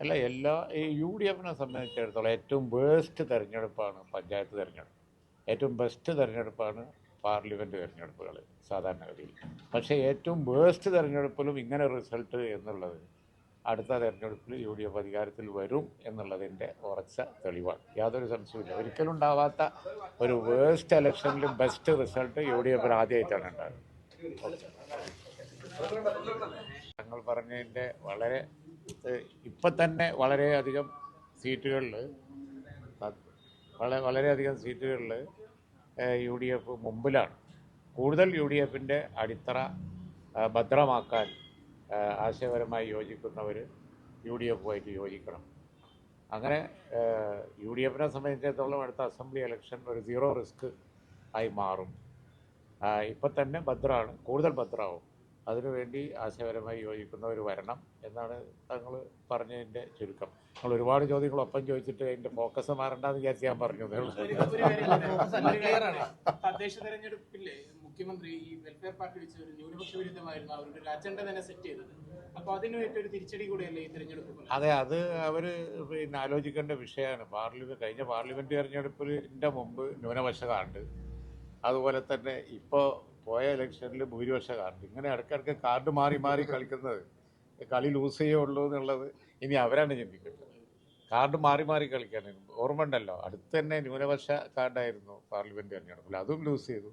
അല്ല എല്ലാ ഈ യു ഡി എഫിനെ സംബന്ധിച്ചിടത്തോളം ഏറ്റവും വേസ്റ്റ് തെരഞ്ഞെടുപ്പാണ് പഞ്ചായത്ത് തെരഞ്ഞെടുപ്പ്. ഏറ്റവും ബെസ്റ്റ് തെരഞ്ഞെടുപ്പാണ് പാർലമെന്റ് തെരഞ്ഞെടുപ്പുകൾ സാധാരണഗതിയിൽ. പക്ഷേ ഏറ്റവും വേസ്റ്റ് തെരഞ്ഞെടുപ്പിലും ഇങ്ങനെ റിസൾട്ട് എന്നുള്ളത് അടുത്ത തെരഞ്ഞെടുപ്പിൽ യു ഡി എഫ് അധികാരത്തിൽ വരും എന്നുള്ളതിന്റെ ഉറച്ച തെളിവാണ്. യാതൊരു സംശയവുമില്ല. ഒരിക്കലും ഉണ്ടാവാത്ത ഒരു വേസ്റ്റ് ഇലക്ഷനിലും ബെസ്റ്റ് റിസൾട്ട് യു ഡി എഫിന് ആദ്യമായിട്ടാണ് ഉണ്ടാകുന്നത് പറഞ്ഞതിന്റെ വളരെ ഇപ്പം തന്നെ വളരെയധികം സീറ്റുകളിൽ വളരെ വളരെയധികം സീറ്റുകളിൽ യു ഡി എഫ് മുമ്പിലാണ്. കൂടുതൽ യു ഡി എഫിന്റെ അടിത്തറ ഭദ്രമാക്കാൻ ആശയപരമായി യോജിക്കുന്നവർ യു ഡി എഫുമായിട്ട് യോജിക്കണം. അങ്ങനെ യു ഡി എഫിനെ സംബന്ധിച്ചിടത്തോളം അടുത്ത അസംബ്ലി ഇലക്ഷൻ ഒരു സീറോ റിസ്ക് ആയി മാറും. ഇപ്പം തന്നെ ഭദ്രമാണ് കൂടുതൽ ഭദ്രമാവും. അതിനുവേണ്ടി ആശയപരമായി യോജിക്കുന്നവർ വരണം എന്നാണ് തങ്ങൾ പറഞ്ഞതിന്റെ ചുരുക്കം. നമ്മൾ ഒരുപാട് ചോദ്യങ്ങൾ ഒപ്പം ചോദിച്ചിട്ട് അതിന്റെ ഫോക്കസ് മാറണ്ടെന്ന് വിചാരിച്ച് ഞാൻ പറഞ്ഞു. തദ്ദേശ തെരഞ്ഞെടുപ്പില്ലേ മുഖ്യമന്ത്രി ഈ വെൽഫെയർ പാർട്ടി വെച്ച് ഒരു ന്യൂനപക്ഷ വിരുദ്ധമായിരുന്നു അവരുടെ അജണ്ട തന്നെ സെറ്റ് ചെയ്തത്. അപ്പോൾ അതിനുമായിട്ട് ഒരു തിരിച്ചടി കൂടെയല്ലേ ഈ തെരഞ്ഞെടുപ്പ് അതെ അത് അവർ പിന്നെ ആലോചിക്കേണ്ട വിഷയമാണ്. പാർലമെന്റ് കഴിഞ്ഞ പാർലമെന്റ് തെരഞ്ഞെടുപ്പിന്റെ മുമ്പ് ന്യൂനപക്ഷ കാർഡ്. അതുപോലെ തന്നെ ഇപ്പോൾ പോയ ഇലക്ഷനിൽ ഭൂരിപക്ഷ കാർഡ്. ഇങ്ങനെ ഇടയ്ക്കിടയ്ക്ക് കാർഡ് മാറി മാറി കളിക്കുന്നത് കളി ലൂസ് ചെയ്യുള്ളൂ എന്നുള്ളത് ഇനി അവരാണ് ചിന്തിക്കുന്നത്. കാർഡ് മാറി മാറി കളിക്കാൻ ഓർമ്മ ഉണ്ടല്ലോ അടുത്ത് തന്നെ ന്യൂനപക്ഷ കാർഡായിരുന്നു പാർലമെന്റ് തെരഞ്ഞെടുപ്പിൽ അതും ലൂസ് ചെയ്തു.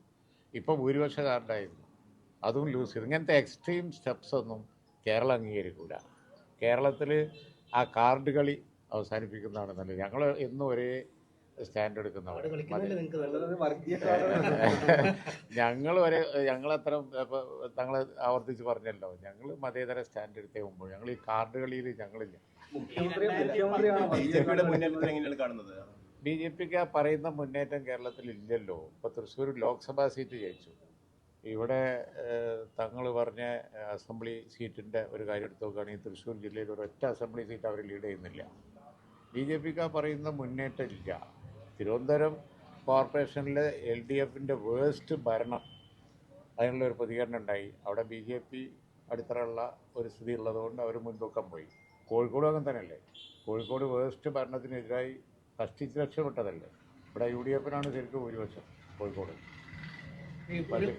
ഇപ്പോൾ ഭൂരിപക്ഷ കാർഡായിരുന്നു. അതും ലൂസ് ചെയ്തു. ഇങ്ങനത്തെ എക്സ്ട്രീം സ്റ്റെപ്സ് ഒന്നും കേരളം അംഗീകരിക്കൂല. കേരളത്തിൽ ആ കാർഡ് കളി അവസാനിപ്പിക്കുന്നതാണ് നല്ലത്. ഞങ്ങൾ എന്നും ഒരേ സ്റ്റാൻഡ് എടുക്കുന്നവർ ഞങ്ങൾ വരെ ഞങ്ങളത്ര അത്ര തങ്ങൾ ആവർത്തിച്ച് പറഞ്ഞല്ലോ. ഞങ്ങൾ മതേതര സ്റ്റാൻഡ് എടുത്തേ മുമ്പ് ഞങ്ങൾ ഈ കാർഡ് കളിയിൽ ഞങ്ങളില്ല ബി ജെ പിക്ക് ആ പറയുന്ന മുന്നേറ്റം കേരളത്തിൽ ഇല്ലല്ലോ ഇപ്പോൾ തൃശ്ശൂർ ലോക്സഭാ സീറ്റ് ജയിച്ചു. ഇവിടെ തങ്ങൾ പറഞ്ഞ അസംബ്ലി സീറ്റിന്റെ ഒരു കാര്യം എടുത്ത് നോക്കുകയാണെങ്കിൽ തൃശ്ശൂർ ജില്ലയിൽ ഒരൊറ്റ ഒറ്റ അസംബ്ലി സീറ്റ് അവർ ലീഡ് ചെയ്യുന്നില്ല. ബി ജെ പിക്ക് ആ പറയുന്ന മുന്നേറ്റം ഇല്ല. തിരുവനന്തപുരം കോർപ്പറേഷനിലെ എൽ ഡി എഫിന്റെ വേസ്റ്റ് ഭരണം അതിനുള്ള ഒരു പ്രതികരണം ഉണ്ടായി. അവിടെ ബി ജെ പി അടിത്തറയുള്ള ഒരു സ്ഥിതി ഉള്ളതുകൊണ്ട് അവർ മുൻതൂക്കം പോയി. കോഴിക്കോട് അങ്ങനെ തന്നെയല്ലേ? കോഴിക്കോട് വേസ്റ്റ് ഭരണത്തിനെതിരായി കഷ്ടിച്ച് രക്ഷപ്പെട്ടതല്ലേ? ഇവിടെ യു ഡി എഫിനാണ് ശരിക്കും ഭൂരിപക്ഷം കോഴിക്കോട്.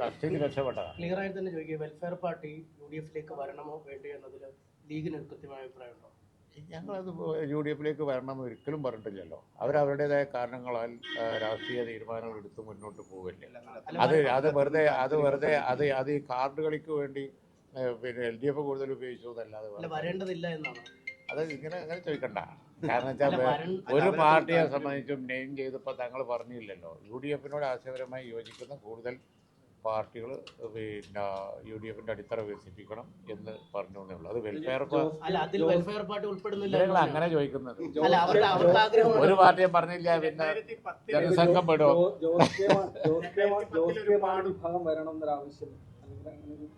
കഷ്ടിച്ച് രക്ഷപ്പെട്ടതാണ്. ക്ലിയർ തന്നെ ചോദിക്കുക വെൽഫെയർ പാർട്ടി യു ഡി എഫിലേക്ക് വരണമോ വേണ്ടയോ എന്നതിൽ ലീഗിന് കൃത്യമായ അഭിപ്രായമുണ്ടോ? ഞങ്ങളത് യു ഡി എഫിലേക്ക് വരണമെന്ന് ഒരിക്കലും പറഞ്ഞിട്ടില്ലല്ലോ. അവരവരുടേതായ കാരണങ്ങളാൽ രാഷ്ട്രീയ തീരുമാനങ്ങൾ എടുത്ത് മുന്നോട്ട് പോവില്ലേ അത് അത് വെറുതെ അത് വെറുതെ അത് അത് ഈ കാർഡ് കളിക്ക് വേണ്ടി പിന്നെ എൽ ഡി എഫ് കൂടുതൽ ഉപയോഗിച്ചു എന്നല്ലാതെ വരേണ്ടതില്ല എന്നാണ്? അത് ഇങ്ങനെ അങ്ങനെ ചോദിക്കണ്ട. കാരണം വെച്ചാൽ ഒരു പാർട്ടിയെ സംബന്ധിച്ചും നെയിം ചെയ്തപ്പോൾ തങ്ങൾ പറഞ്ഞില്ലല്ലോ. യു ഡി എഫിനോട് ആശയപരമായി യോജിക്കുന്ന കൂടുതൽ പാർട്ടികൾ പിന്നെ യു ഡി എഫിന്റെ അടിത്തറ വികസിപ്പിക്കണം എന്ന് പറഞ്ഞു എന്നേ ഉള്ളൂ. അത് വെൽഫെയർ അല്ല അതിൽ വെൽഫെയർ പാർട്ടി ഉൾപ്പെടുന്നില്ല. അങ്ങനെ ചോദിക്കുന്നത്. അല്ല അവരുടെ അവർക്ക് ഒരു പാർട്ടിയെ പറഞ്ഞില്ല പിന്നെ ജനസംഘം പെടുമോ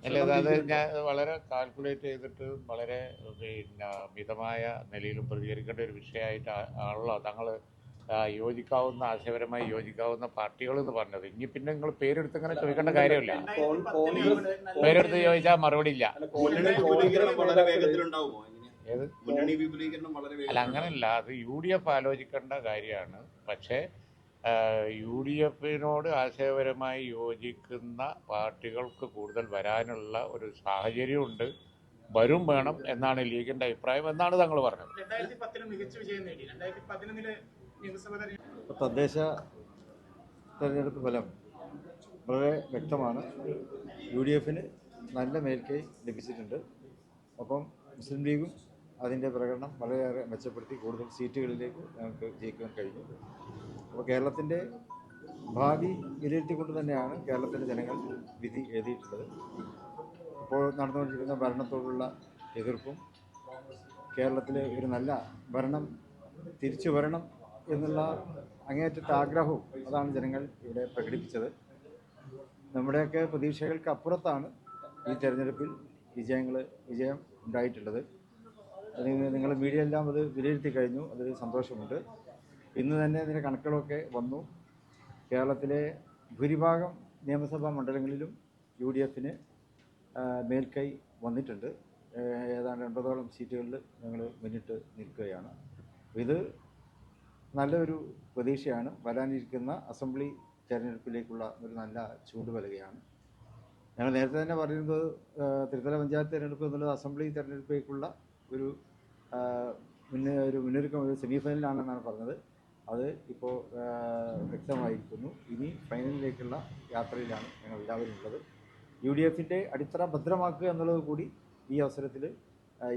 അല്ല അതായത് ഞാൻ വളരെ കാൽക്കുലേറ്റ് ചെയ്തിട്ട് വളരെ പിന്നെ മിതമായ നിലയിലും പ്രതികരിക്കേണ്ട ഒരു വിഷയമായിട്ട് ആണല്ലോ. തങ്ങൾ യോജിക്കാവുന്ന ആശയപരമായി യോജിക്കാവുന്ന പാർട്ടികൾ എന്ന് പറഞ്ഞത്. ഇനി പിന്നെ നിങ്ങൾ പേരെടുത്ത് ഇങ്ങനെ ചോദിക്കേണ്ട കാര്യമില്ല. പേരെടുത്ത് ചോദിച്ചാൽ മറുപടി ഇല്ല? ഏത്? അല്ല അങ്ങനല്ല. അത് യു ഡി എഫ് ആലോചിക്കേണ്ട കാര്യമാണ്. പക്ഷേ യു ഡി എഫിനോട് ആശയപരമായി യോജിക്കുന്ന പാർട്ടികൾക്ക് കൂടുതൽ വരാനുള്ള ഒരു സാഹചര്യമുണ്ട്. വരും വേണം എന്നാണ് ലീഗിന്റെ അഭിപ്രായം എന്നാണ് താങ്കൾ പറഞ്ഞത്. തദ്ദേശ തെരഞ്ഞെടുപ്പ് ഫലം വളരെ വ്യക്തമാണ്. യു ഡി എഫിന് നല്ല മേൽക്കൈ ലഭിച്ചിട്ടുണ്ട്. ഒപ്പം മുസ്ലിം ലീഗും അതിന്റെ പ്രകടനം വളരെയേറെ മെച്ചപ്പെടുത്തി കൂടുതൽ സീറ്റുകളിലേക്ക് ഞങ്ങൾക്ക് ജയിക്കാൻ കഴിഞ്ഞു. അപ്പോൾ കേരളത്തിന്റെ ഭാവി വിലയിരുത്തിക്കൊണ്ട് തന്നെയാണ് കേരളത്തിലെ ജനങ്ങൾ വിധി എഴുതിയിട്ടുള്ളത്. ഇപ്പോൾ നടന്നുകൊണ്ടിരിക്കുന്ന ഭരണത്തോടുള്ള എതിർപ്പും കേരളത്തിലെ ഒരു നല്ല ഭരണം തിരിച്ചു വരണം എന്നുള്ള അങ്ങേയറ്റത്തെ ആഗ്രഹവും അതാണ് ജനങ്ങൾ ഇവിടെ പ്രകടിപ്പിച്ചത്. നമ്മുടെയൊക്കെ പ്രതീക്ഷകൾക്ക് അപ്പുറത്താണ് ഈ തെരഞ്ഞെടുപ്പിൽ വിജയങ്ങൾ വിജയം ഉണ്ടായിട്ടുള്ളത്. അത് നിങ്ങൾ മീഡിയ എല്ലാം അത് വിലയിരുത്തി കഴിഞ്ഞു അതിൽ സന്തോഷമുണ്ട്. ഇന്ന് തന്നെ അതിന്റെ കണക്കുകളൊക്കെ വന്നു. കേരളത്തിലെ ഭൂരിഭാഗം നിയമസഭാ മണ്ഡലങ്ങളിലും യു ഡി എഫിന് മേൽക്കൈ വന്നിട്ടുണ്ട്. ഏതാണ്ട് എൺപതോളം സീറ്റുകളിൽ ഞങ്ങൾ മുന്നിട്ട് നിൽക്കുകയാണ്. ഇത് നല്ലൊരു പ്രതീക്ഷയാണ്. വരാനിരിക്കുന്ന അസംബ്ലി തെരഞ്ഞെടുപ്പിലേക്കുള്ള ഒരു നല്ല ചൂടുവലകയാണ് ഞങ്ങൾ നേരത്തെ തന്നെ പറയുന്നത് ത്രിതല പഞ്ചായത്ത് തിരഞ്ഞെടുപ്പ് എന്നുള്ളത് അസംബ്ലി തെരഞ്ഞെടുപ്പിലേക്കുള്ള ഒരു മുന്നേ ഒരു മുന്നൊരുക്കം ഒരു സെമി ഫൈനലാണെന്നാണ് പറഞ്ഞത്. അത് ഇപ്പോൾ വ്യക്തമായിരിക്കുന്നു. ഇനി ഫൈനലിലേക്കുള്ള യാത്രയിലാണ് ഞങ്ങൾ എല്ലാവരും ഉള്ളത്. യു ഡി എഫിന്റെ അടിത്തറ ഭദ്രമാക്കുക എന്നുള്ളത് കൂടി ഈ അവസരത്തിൽ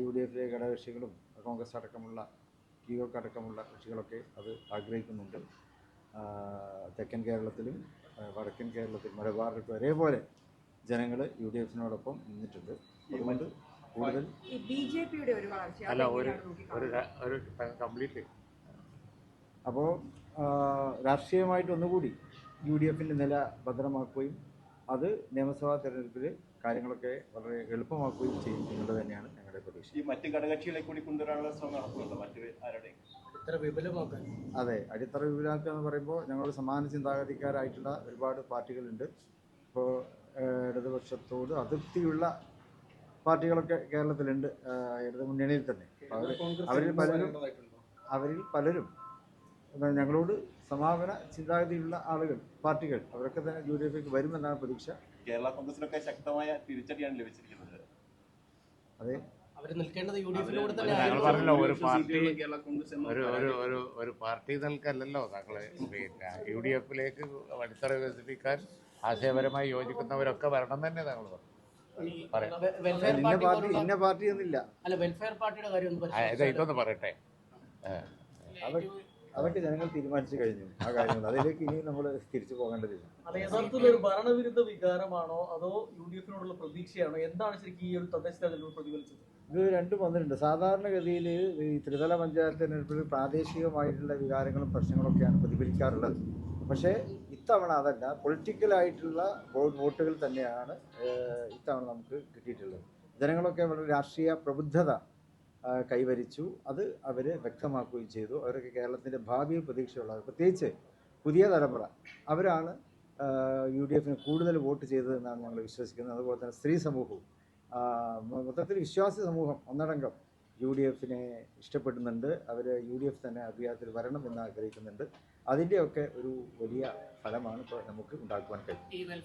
യു ഡി എഫിലെ ഘടകകക്ഷികളും കോൺഗ്രസ് അടക്കമുള്ള ലീഗൊക്കെ അടക്കമുള്ള കക്ഷികളൊക്കെ അത് ആഗ്രഹിക്കുന്നുണ്ട്. തെക്കൻ കേരളത്തിലും വടക്കൻ കേരളത്തിലും മലബാറിലും ഒരേപോലെ ജനങ്ങൾ യു ഡി എഫിനോടൊപ്പം നിന്നിട്ടുണ്ട്. അതുകൊണ്ട് കൂടുതൽ അല്ല ഒരു ഒരു കംപ്ലീറ്റ് അപ്പോൾ രാഷ്ട്രീയമായിട്ട് ഒന്നുകൂടി യു ഡി എഫിന്റെ നില ഭദ്രമാക്കുകയും അത് നിയമസഭാ തെരഞ്ഞെടുപ്പിൽ കാര്യങ്ങളൊക്കെ വളരെ എളുപ്പമാക്കുകയും ചെയ്യും. എന്നുള്ളത് തന്നെയാണ്. ഞങ്ങളുടെ പ്രതീക്ഷ. ഈ മറ്റ് ഘടകകക്ഷികളെ കൂടി കൊണ്ടുവരാനുള്ള ശ്രമം നടത്തുന്നുണ്ടോ മറ്റ് ആരുടെയും? ഇത്ര വിപുലമാക്കാൻ? അതെ അടിത്തറ വിപുലാക്കുക എന്ന് പറയുമ്പോൾ ഞങ്ങൾ സമാന ചിന്താഗതിക്കാരായിട്ടുള്ള ഒരുപാട് പാർട്ടികളുണ്ട്. ഇപ്പോൾ ഇടതുപക്ഷത്തോട് അതിർത്തിയുള്ള പാർട്ടികളൊക്കെ കേരളത്തിലുണ്ട്. ഇടതു മുന്നണിയിൽ തന്നെ. അവർ അവരിൽ പലരും അവരിൽ പലരും ഞങ്ങളോട് സമാപന ചിന്താഗതിയുള്ള ആളുകൾ പാർട്ടികൾ അവരൊക്കെ തന്നെ യു ഡി എഫിലേക്ക് വരുമെന്നാണ് പ്രതീക്ഷ. കേരള കോൺഗ്രസിനൊക്കെ ശക്തമായ തിരിച്ചടിയാണ് ലഭിച്ചിരിക്കുന്നത്. അതെ. അവർ നിൽക്കേണ്ടത് യു ഡി ഞങ്ങൾ ആയിരുന്നു. പറഞ്ഞല്ലോ ഒരു പാർട്ടി ഒരു ഒരു ഒരു ഒരു പാർട്ടി താങ്കൾ പിന്നെ യു ഡി എഫിലേക്ക് അടിത്തറ വികസിപ്പിക്കാൻ ആശയപരമായി യോജിക്കുന്നവരൊക്കെ വരണം തന്നെ താങ്കൾ പറഞ്ഞു ഇന്ന പാർട്ടി പാർട്ടി ഇന്ന പാർട്ടി ഒന്നില്ല അല്ല വെൽഫെയർ പാർട്ടിയുടെ കാര്യം ഒന്ന് ആ, ഇത് പരിശോധിച്ചാൽ ഇതൊന്ന് പറയട്ടെ. ഏ. അവർ അതൊക്കെ ജനങ്ങൾ തീരുമാനിച്ചു കഴിഞ്ഞു ആ കാര്യങ്ങൾ. അതിലേക്ക് ഇനി നമ്മൾ തിരിച്ചു പോകേണ്ടതില്ല. യഥാർത്ഥത്തിൽ ഒരു ഭരണവിരുദ്ധ വികാരമാണോ അതോ യു ഡി എഫിനോടുള്ള പ്രതീക്ഷയാണോ? എന്താണ് ശരിക്കും ഈ ഒരു തദ്ദേശ തെരഞ്ഞെടുപ്പ് പ്രതിഫലിച്ചത്? ഇത് രണ്ടും വന്നിട്ടുണ്ട്. സാധാരണഗതിയിൽ ഈ ത്രിതല പഞ്ചായത്ത് തിരഞ്ഞെടുപ്പിൽ പ്രാദേശികമായിട്ടുള്ള വികാരങ്ങളും പ്രശ്നങ്ങളൊക്കെയാണ് പ്രതിഫലിക്കാറുള്ളത്. പക്ഷേ ഇത്തവണ അതല്ല പൊളിറ്റിക്കലായിട്ടുള്ള വോട്ടുകൾ തന്നെയാണ് ഇത്തവണ നമുക്ക് കിട്ടിയിട്ടുള്ളത്. ജനങ്ങളൊക്കെ വളരെ രാഷ്ട്രീയ പ്രബുദ്ധത കൈവരിച്ചു. അത് അവർ വ്യക്തമാക്കുകയും ചെയ്തു. അവരൊക്കെ കേരളത്തിന്റെ ഭാവിയിൽ പ്രതീക്ഷയുള്ളവർ. പ്രത്യേകിച്ച് പുതിയ തലമുറ. അവരാണ് യു ഡി എഫിന് കൂടുതൽ വോട്ട് ചെയ്തതെന്നാണ് ഞങ്ങൾ വിശ്വസിക്കുന്നത്. അതുപോലെ തന്നെ സ്ത്രീ സമൂഹവും. മൊത്തത്തിൽ വിശ്വാസി സമൂഹം ഒന്നടങ്കം യു ഡി എഫിനെ ഇഷ്ടപ്പെടുന്നുണ്ട്. അവർ യു ഡി എഫ് തന്നെ അധികാരത്തിൽ വരണം എന്ന് ആഗ്രഹിക്കുന്നുണ്ട്. അതിന്റെയൊക്കെ ഒരു വലിയ ഫലമാണ് ഇപ്പോൾ നമുക്ക് ഉണ്ടാക്കുവാൻ കഴിയും